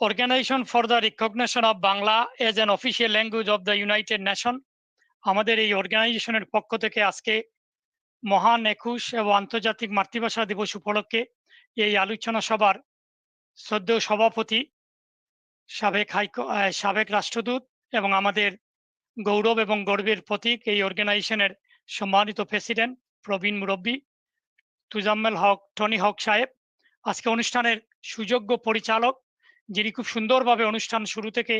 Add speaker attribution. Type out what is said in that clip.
Speaker 1: Organization for the Recognition of Bangla as an Official language of the United Nation আমাদের এই অর্গানাইজেশনের পক্ষ থেকে আজকে মহান একুশ এবং আন্তর্জাতিক মাতৃভাষা দিবস উপলক্ষে এই আলোচনা সভার শ্রদ্ধেয় সভাপতি সাবেক হাইকো সাবেক রাষ্ট্রদূত এবং আমাদের গৌরব এবং গর্বের প্রতীক এই অর্গানাইজেশনের সম্মানিত প্রেসিডেন্ট প্রবীণ মুরব্বী তুজাম্মেল হক, টনি হক সাহেব। আজকে অনুষ্ঠানের সুযোগ্য পরিচালক যিনি খুব সুন্দরভাবে অনুষ্ঠান শুরু থেকে